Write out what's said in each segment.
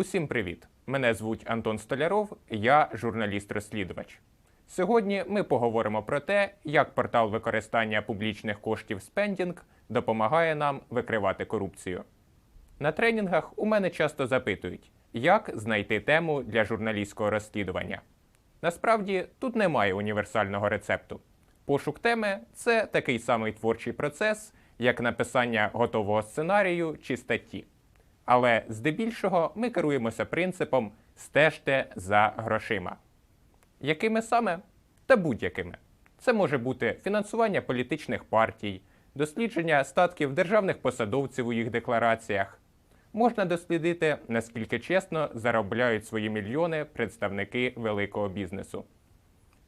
Усім привіт! Мене звуть Антон Столяров, я журналіст-розслідувач. Сьогодні ми поговоримо про те, як портал використання публічних коштів Spending допомагає нам викривати корупцію. На тренінгах у мене часто запитують, як знайти тему для журналістського розслідування. Насправді тут немає універсального рецепту. Пошук теми це такий самий творчий процес, як написання готового сценарію чи статті. Але здебільшого ми керуємося принципом стежте за грошима. Якими саме? Та будь-якими. Це може бути фінансування політичних партій, дослідження статків державних посадовців у їх деклараціях. Можна дослідити, наскільки чесно заробляють свої мільйони представники великого бізнесу.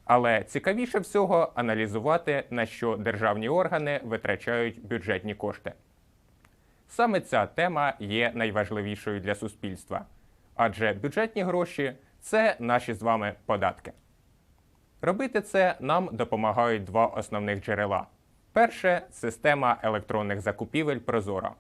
Але цікавіше всього аналізувати, на що державні органи витрачають бюджетні кошти. Саме ця тема є найважливішою для суспільства, адже бюджетні гроші це наші з вами податки. Робити це нам допомагають два основних джерела. Перше система електронних закупівель Прозоро.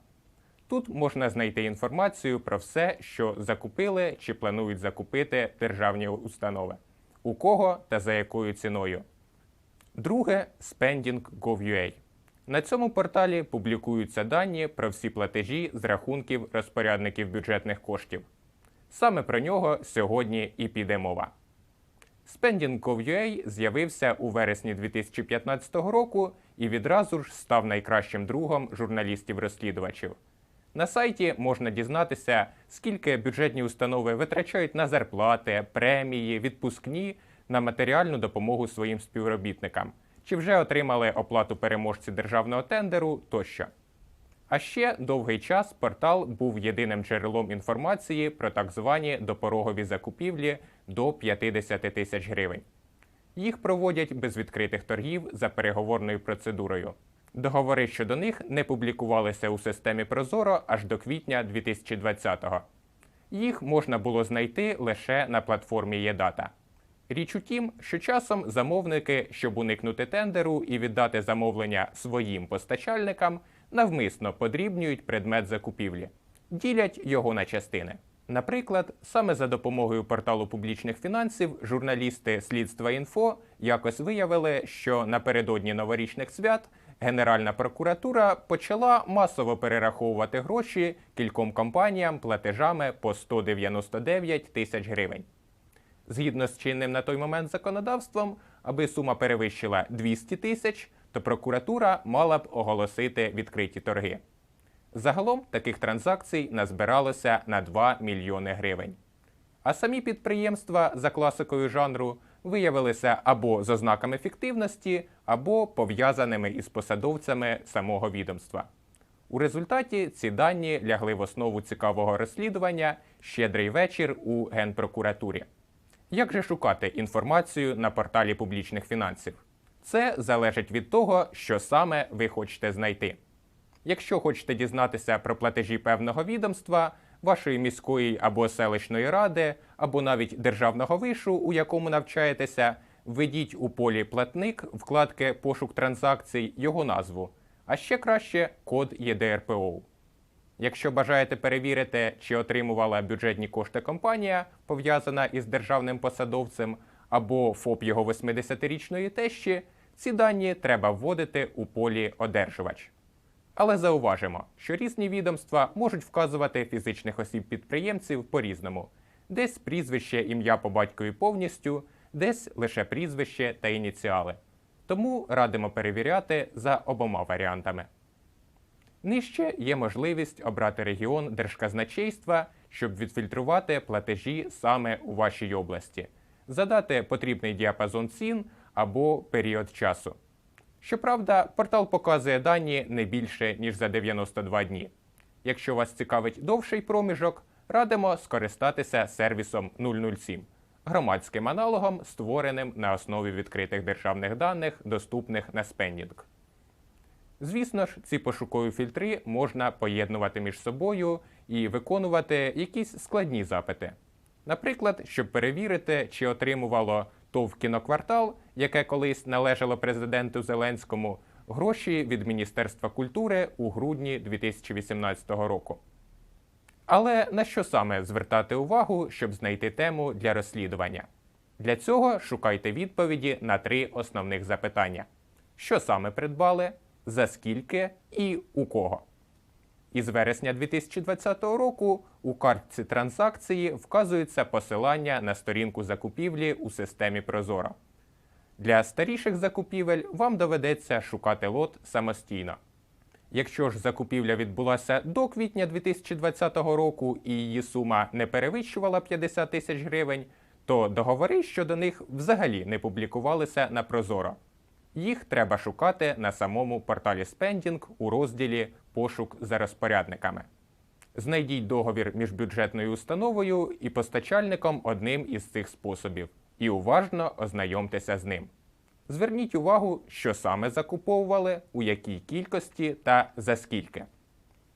Тут можна знайти інформацію про все, що закупили чи планують закупити державні установи, у кого та за якою ціною. Друге Spending.gov.ua. На цьому порталі публікуються дані про всі платежі з рахунків розпорядників бюджетних коштів. Саме про нього сьогодні і піде мова. Spending.gov.ua з'явився у вересні 2015 року і відразу ж став найкращим другом журналістів-розслідувачів. На сайті можна дізнатися, скільки бюджетні установи витрачають на зарплати, премії, відпускні на матеріальну допомогу своїм співробітникам, чи вже отримали оплату переможці державного тендеру тощо. А ще довгий час портал був єдиним джерелом інформації про так звані допорогові закупівлі до 50 тисяч гривень. Їх проводять без відкритих торгів за переговорною процедурою. Договори щодо них не публікувалися у системі Прозоро аж до квітня 2020-го. Їх можна було знайти лише на платформі ЄДАТА. Річ у тім, що часом замовники, щоб уникнути тендеру і віддати замовлення своїм постачальникам, навмисно подрібнюють предмет закупівлі, ділять його на частини. Наприклад, саме за допомогою порталу публічних фінансів журналісти Слідства інфо якось виявили, що напередодні новорічних свят Генеральна прокуратура почала масово перераховувати гроші кільком компаніям платежами по 199 тисяч гривень. Згідно з чинним на той момент законодавством, аби сума перевищила 200 тисяч, то прокуратура мала б оголосити відкриті торги. Загалом таких транзакцій назбиралося на 2 мільйони гривень. А самі підприємства за класикою жанру виявилися або з ознаками фіктивності, або пов'язаними із посадовцями самого відомства. У результаті ці дані лягли в основу цікавого розслідування Щедрий вечір у Генпрокуратурі. Як же шукати інформацію на порталі публічних фінансів? Це залежить від того, що саме ви хочете знайти. Якщо хочете дізнатися про платежі певного відомства, вашої міської або селищної ради, або навіть державного вишу, у якому навчаєтеся, введіть у полі платник вкладки Пошук транзакцій його назву, а ще краще код ЄДРПО. Якщо бажаєте перевірити, чи отримувала бюджетні кошти компанія, пов'язана із державним посадовцем, або ФОП його 80-річної тещі, ці дані треба вводити у полі Одержувач. Але зауважимо, що різні відомства можуть вказувати фізичних осіб-підприємців по-різному: десь прізвище ім'я по батькові повністю, десь лише прізвище та ініціали. Тому радимо перевіряти за обома варіантами. Нижче є можливість обрати регіон держказначейства, щоб відфільтрувати платежі саме у вашій області, задати потрібний діапазон цін або період часу. Щоправда, портал показує дані не більше ніж за 92 дні. Якщо вас цікавить довший проміжок, радимо скористатися сервісом 007 громадським аналогом, створеним на основі відкритих державних даних, доступних на Spending. Звісно ж, ці пошукові фільтри можна поєднувати між собою і виконувати якісь складні запити. Наприклад, щоб перевірити, чи отримувало ТОВ кіноквартал, яке колись належало президенту Зеленському, гроші від Міністерства культури у грудні 2018 року. Але на що саме звертати увагу, щоб знайти тему для розслідування? Для цього шукайте відповіді на три основних запитання: що саме придбали, за скільки і у кого. Із вересня 2020 року у картці транзакції вказується посилання на сторінку закупівлі у системі Прозоро. Для старіших закупівель вам доведеться шукати лот самостійно. Якщо ж закупівля відбулася до квітня 2020 року і її сума не перевищувала 50 тисяч гривень, то договори щодо них взагалі не публікувалися на Прозоро. Їх треба шукати на самому порталі Spending у розділі Пошук за розпорядниками. Знайдіть договір між бюджетною установою і постачальником одним із цих способів і уважно ознайомтеся з ним. Зверніть увагу, що саме закуповували, у якій кількості та за скільки.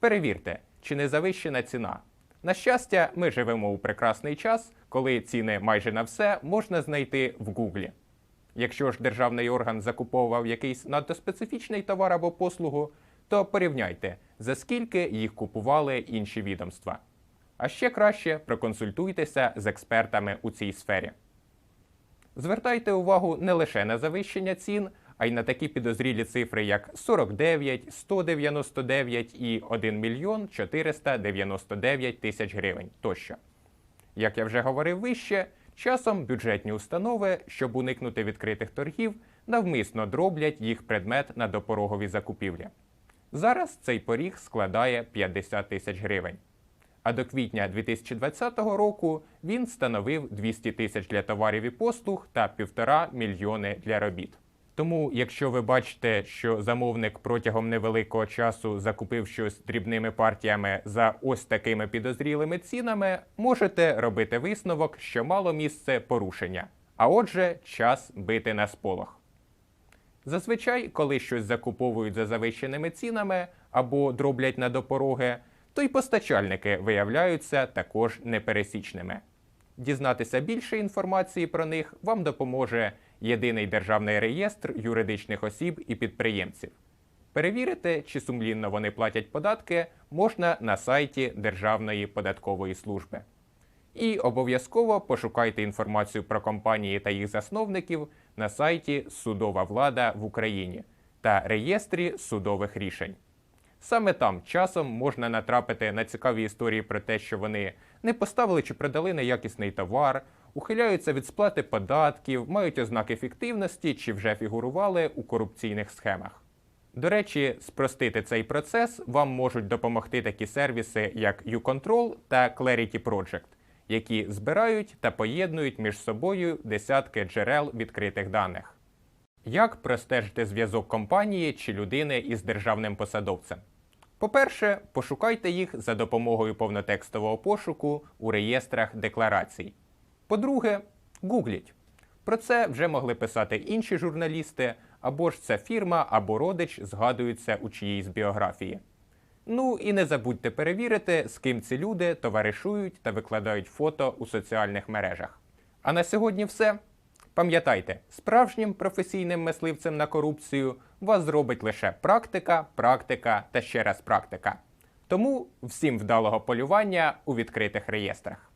Перевірте, чи не завищена ціна. На щастя, ми живемо у прекрасний час, коли ціни майже на все можна знайти в Гуглі. Якщо ж державний орган закуповував якийсь надтоспецифічний товар або послугу, то порівняйте, за скільки їх купували інші відомства. А ще краще проконсультуйтеся з експертами у цій сфері. Звертайте увагу не лише на завищення цін, а й на такі підозрілі цифри, як 49, 199 і 1 мільйон 499 тисяч гривень тощо. Як я вже говорив вище, часом бюджетні установи, щоб уникнути відкритих торгів, навмисно дроблять їх предмет на допорогові закупівлі. Зараз цей поріг складає 50 тисяч гривень. А до квітня 2020 року він становив 200 тисяч для товарів і послуг та 1,5 мільйони для робіт. Тому, якщо ви бачите, що замовник протягом невеликого часу закупив щось дрібними партіями за ось такими підозрілими цінами, можете робити висновок, що мало місце порушення. А отже, час бити на сполох. Зазвичай, коли щось закуповують за завищеними цінами або дроблять на допороги, то й постачальники виявляються також непересічними. Дізнатися більше інформації про них вам допоможе єдиний державний реєстр юридичних осіб і підприємців. Перевірити, чи сумлінно вони платять податки, можна на сайті Державної податкової служби. І обов'язково пошукайте інформацію про компанії та їх засновників на сайті Судова влада в Україні та реєстрі судових рішень. Саме там часом можна натрапити на цікаві історії про те, що вони не поставили чи продали неякісний товар, ухиляються від сплати податків, мають ознаки фіктивності чи вже фігурували у корупційних схемах. До речі, спростити цей процес вам можуть допомогти такі сервіси, як YouControl та Clarity Project, які збирають та поєднують між собою десятки джерел відкритих даних. Як простежити зв'язок компанії чи людини із державним посадовцем? По-перше, пошукайте їх за допомогою повнотекстового пошуку у реєстрах декларацій. По-друге, гугліть. Про це вже могли писати інші журналісти, або ж ця фірма або родич згадуються у чиїсь біографії. Ну і не забудьте перевірити, з ким ці люди товаришують та викладають фото у соціальних мережах. А на сьогодні все. Пам'ятайте, справжнім професійним мисливцем на корупцію вас зробить лише практика, практика та ще раз практика. Тому всім вдалого полювання у відкритих реєстрах.